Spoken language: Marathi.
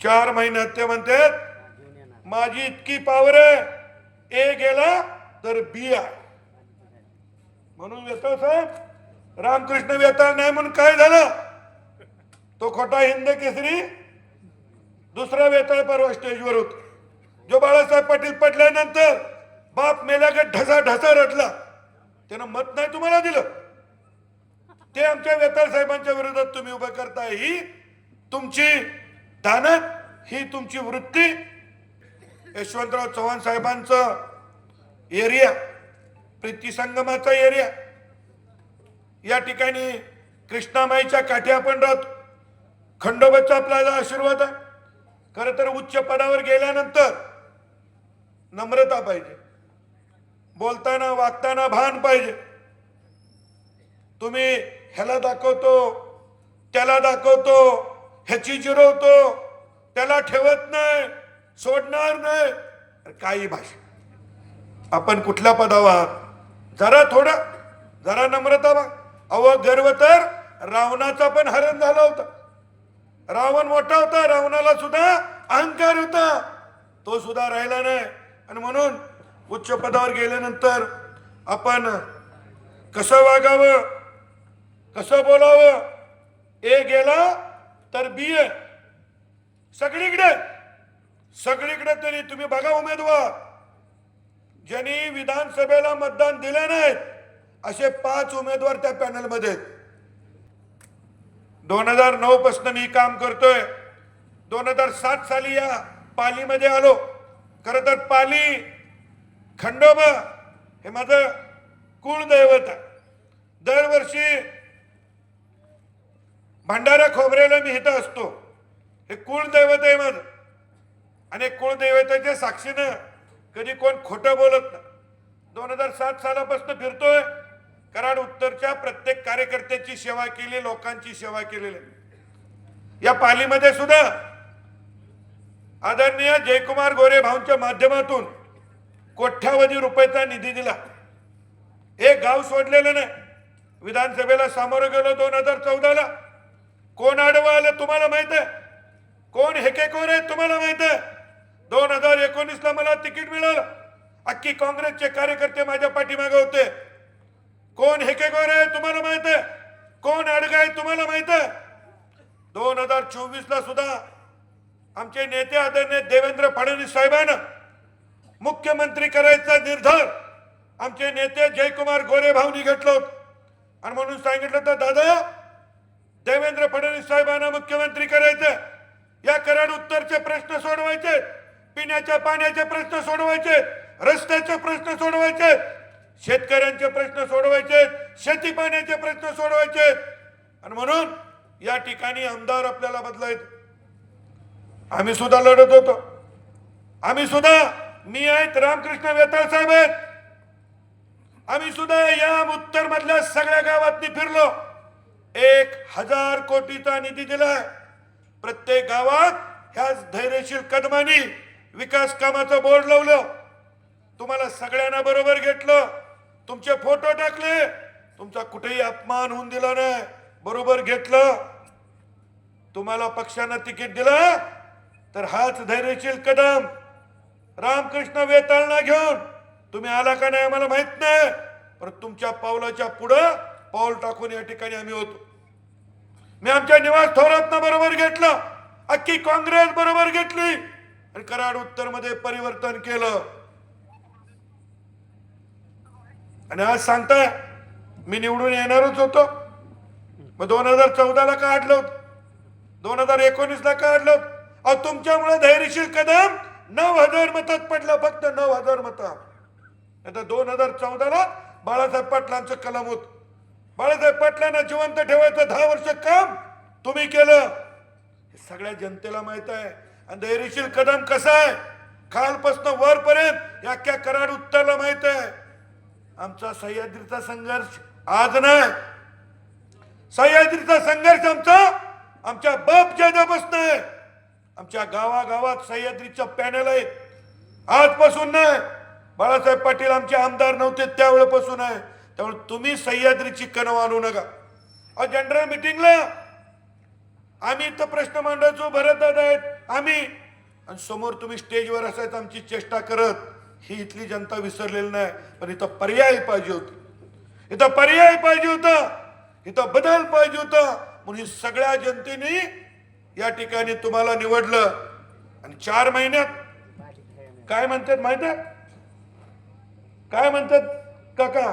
चार महिन्यात ते म्हणतात माझी इतकी पावर आहे ए गेला तर बी आहे म्हणून वेताळ साहेब रामकृष्ण वेताळ नाही म्हणून काय झालं? तो खोटा हिंद केसरी दुसरा वेताळ परवा स्टेजवर होता. जो बाळासाहेब पाटील पडल्यानंतर बाप मेल्या का ढसा ढसा रटला त्यानं मत नाही तुम्हाला दिलं? ते आमच्या वेताळ साहेबांच्या विरोधात तुम्ही उभं करताय ही तुमची दानत ही तुमची वृत्ती. यशवंतराव चव्हाण साहेबांचं एरिया प्रीती संगमाचा एरिया या ठिकाणी कृष्णामाईच्या काठी आपण राहतो. खंडोबाचा आपल्याला आशीर्वाद आहे. खरं तर उच्च पदावर गेल्यानंतर नम्रता पाहिजे. बोलताना वागताना भान पाहिजे. तुम्ही ह्याला दाखवतो त्याला दाखवतो ह्याची जिरवतो त्याला ठेवत नाही सोडणार नाही. काही भाषा. आपण कुठल्या पदावर आहात? जरा थोडं जरा नम्रता बा अव गर्व तर रावणाचा पण हरण झाला होता. रावण मोठा होता रावणाला सुद्धा अहंकार होता. तो सुद्धा राहिला नाही. आणि म्हणून उच्च पदावर गेल्यानंतर आपण कसं वागावं? कसं बोलावं? ए गेला तर बी ए. सगळीकडे. सगळीकडे तरी तुम्ही बघा उमेदवार. ज्यांनी विधानसभेला मतदान दिले नाहीत असे पाच उमेदवार त्या पॅनलमध्ये. दोन हजार नऊ पासून मी काम करतोय. दोन हजार सात साली या पालीमध्ये आलो. खर तर पाली खंडोबा हे माझं कुळदैवत आहे. दरवर्षी भंडारा खोबरेला मी इथं असतो. हे कुळदैवत आहे माझं आणि कुळदैवताच्या साक्षीनं कधी कोण खोटं बोलत नाही. दोन हजार सात सालापासून फिरतोय. कराड उत्तरच्या प्रत्येक कार्यकर्त्याची सेवा केली लोकांची सेवा केलेली. या पालीमध्ये सुद्धा आदरणीय जयकुमार गोरे भाऊंच्या माध्यमातून कोट्यावधी रुपयाचा निधी दिला. हे गाव सोडलेलं नाही. विधानसभेला सामोरं गेलो दोन हजार चौदाला. कोण आडवं आलं तुम्हाला माहीत आहे? कोण हेकेकोर आहे तुम्हाला माहीत आहे? दोन हजार एकोणीस ला मला तिकीट मिळालं. अख्खी काँग्रेसचे कार्यकर्ते माझ्या पाठीमागे होते. कोण हेकेकोर आहे तुम्हाला माहीत आहे? कोण अडगा आहे तुम्हाला माहीत आहे? दोन हजार चोवीस ला सुद्धा आमचे नेते आदरणीय देवेंद्र फडणवीस साहेबांना मुख्यमंत्री करायचा निर्धार आमचे नेते जयकुमार गोरे भाऊनी घेतलो आणि म्हणून सांगितलं तर दादा देवेंद्र फडणवीस साहेबांना मुख्यमंत्री करायचं. या कराड उत्तरचे प्रश्न सोडवायचे. पिण्याच्या पाण्याचे प्रश्न सोडवायचे. रस्त्याचे प्रश्न सोडवायचे. शेतकऱ्यांचे प्रश्न सोडवायचे. शेती पाण्याचे प्रश्न सोडवायचे. आणि म्हणून या ठिकाणी आमदार आपल्याला बदलायत आम्ही सुद्धा लढत होतो. आम्ही सुद्धा मी आहेत रामकृष्ण वेताळ साहेब आहेत. आम्ही सुद्धा या उत्तर मधल्या सगळ्या गावातनी फिरलो. एक हजार कोटीचा निधी दिलाय. प्रत्येक गावात ह्याच धैर्यशील कदमानी विकास कामाचं बोर्ड लावलं. तुम्हाला सगळ्यांना बरोबर घेतलं. तुमचे फोटो टाकले. तुमचा कुठेही अपमान होऊन दिला नाही. बरोबर घेतलं. तुम्हाला पक्षानं तिकीट दिलं. तर हाच धैर्यशील कदम. रामकृष्ण वेताळना घेऊन. तुम्ही आला का नाही आम्हाला माहीत नाही. पण तुमच्या पावलाच्या पुढं पाऊल टाकून या ठिकाणी आम्ही होतो. मी आमच्या निवास थोरातनं बरोबर घेतलं. अख्खी काँग्रेस बरोबर घेतली. आणि कराड उत्तरमध्ये परिवर्तन केलं. आणि आज सांगताय मी निवडून येणारच होतो. मग दोन हजार चौदाला का होतं. दोन हजार एकोणीस ला काढलं होतं. अहो तुमच्यामुळे धैर्यशील कदम नऊ हजार मतात पडलं. फक्त नऊ हजार मत. आता दोन हजार चौदाला बाळासाहेब पाटलांचं कलम होत. बाळासाहेब पाटलांना जिवंत ठेवायचं दहा वर्ष काम तुम्ही केलं. हे सगळ्या जनतेला माहीत आहे. आणि धैर्यशील कदम कसा आहे? खालपासून वरपर्यंत या क्या कराड उत्तरला माहीत आहे. आमचा सह्याद्रीचा संघर्ष आज नाही. सह्याद्रीचा संघर्ष आमचा आमच्या बाप जादापासून आहे. आमच्या गावागावात सह्याद्रीचं पॅनल आहे आजपासून नाही. बाळासाहेब पाटील आमचे आमदार नव्हते त्यावेळेपासून आहे. त्यामुळे तुम्ही सह्याद्रीची चिकन आणू नका. अहो जनरल मिटिंगला आम्ही इथं प्रश्न मांडायचो भरतदादा आहेत आम्ही. आणि समोर तुम्ही स्टेजवर असायचं आमची चेष्टा करत. ही इथली जनता विसरलेली नाही पण इथं पर्याय पाहिजे होत. इथं पर्याय पाहिजे होता इथं बदल पाहिजे होता. म्हणून सगळ्या जनतेने या ठिकाणी तुम्हाला निवडलं. आणि चार महिन्यात काय म्हणतात माहीत आहे? काय म्हणतात? काका